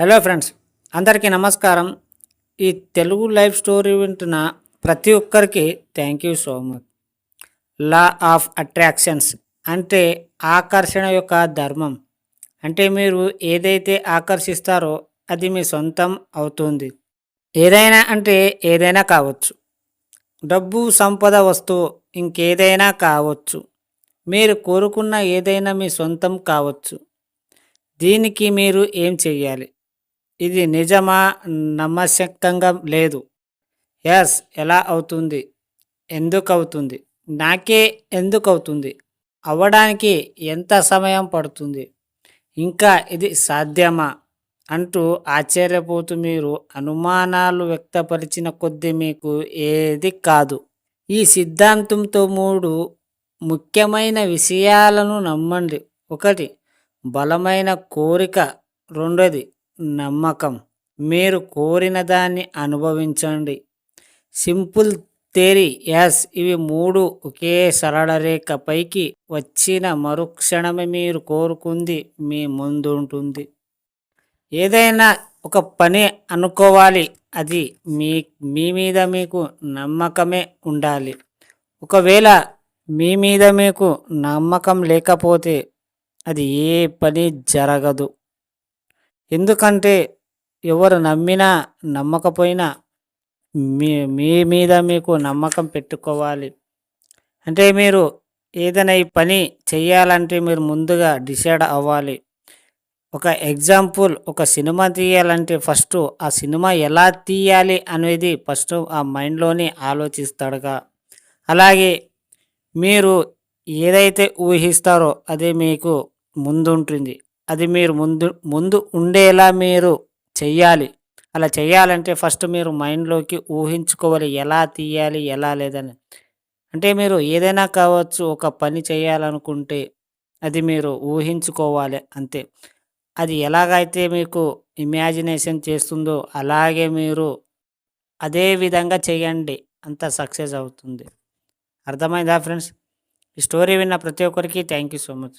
Hello friends అందరికీ నమస్కారం. ఈ తెలుగు లైఫ్ స్టోరీ వింటున్న ప్రతి ఒక్కరికి thank you so much law of attractions అంటే ఆకర్షణ యొక్క ధర్మం. అంటే మీరు ఏదైతే ఆకర్షిస్తారో అది మీ సొంతం అవుతుంది. ఏదైనా అంటే ఏదైనా కావచ్చు. డబ్బు సంపద వస్తువు ఇంకేదైనా కావచ్చు. మీరు కోరుకున్న ఏదైనా మీ సొంతం కావచ్చు. దీనికి మీరు ఏం చెయ్యాలి? ఇది నిజమా? నమ్మశక్తంగా లేదు. ఎస్ ఎలా అవుతుంది? ఎందుకు అవుతుంది నాకే ఎందుకు అవుతుంది అవ్వడానికి ఎంత సమయం పడుతుంది? ఇంకా ఇది సాధ్యమా? అంటూ ఆశ్చర్యపోతూ మీరు అనుమానాలు వ్యక్తపరిచిన కొద్దీ మీకు ఏది కాదు. ఈ సిద్ధాంతంతో మూడు ముఖ్యమైన విషయాలను నమ్మండి. ఒకటి బలమైన కోరిక. రెండోది నమ్మకం. మీరు కోరిన దాన్ని అనుభవించండి. సింపుల్ థేరీ ఎస్ ఇవి మూడు ఒకే సరళ రేఖ పైకి వచ్చిన మరుక్షణమే మీరు కోరుకుంది మీ ముందు ఉంటుంది ఏదైనా ఒక పని అనుకోవాలి. అది మీ మీ మీద మీకు నమ్మకమే ఉండాలి. ఒకవేళ మీ మీద మీకు నమ్మకం లేకపోతే అది ఏ పని జరగదు. ఎందుకంటే ఎవరు నమ్మినా నమ్మకపోయినా మీ మీ మీద మీకు నమ్మకం పెట్టుకోవాలి. అంటే మీరు ఏదైనా ఈ పని చేయాలంటే మీరు ముందుగా డిసైడ్ అవ్వాలి. ఒక ఎగ్జాంపుల్ ఒక సినిమా తీయాలంటే ఫస్ట్ ఆ సినిమా ఎలా తీయాలి అనేది ఫస్ట్ ఆ మైండ్లోనే ఆలోచిస్తాడుగా. అలాగే మీరు ఏదైతే ఊహిస్తారో అది మీకు ముందుంటుంది. అది మీరు ముందు ముందు ఉండేలా మీరు చెయ్యాలి. అలా చేయాలంటే ఫస్ట్ మీరు మైండ్లోకి ఊహించుకోవాలి ఎలా తీయాలి ఎలా లేదని. అంటే మీరు ఏదైనా కావచ్చు ఒక పని చేయాలనుకుంటే అది మీరు ఊహించుకోవాలి అంతే. అది ఎలాగైతే మీకు ఇమాజినేషన్ చేస్తుందో అలాగే మీరు అదే విధంగా చేయండి అంత సక్సెస్ అవుతుంది. అర్థమైందా ఫ్రెండ్స్? ఈ స్టోరీ విన్న ప్రతి ఒక్కరికి థ్యాంక్ యూ సో మచ్.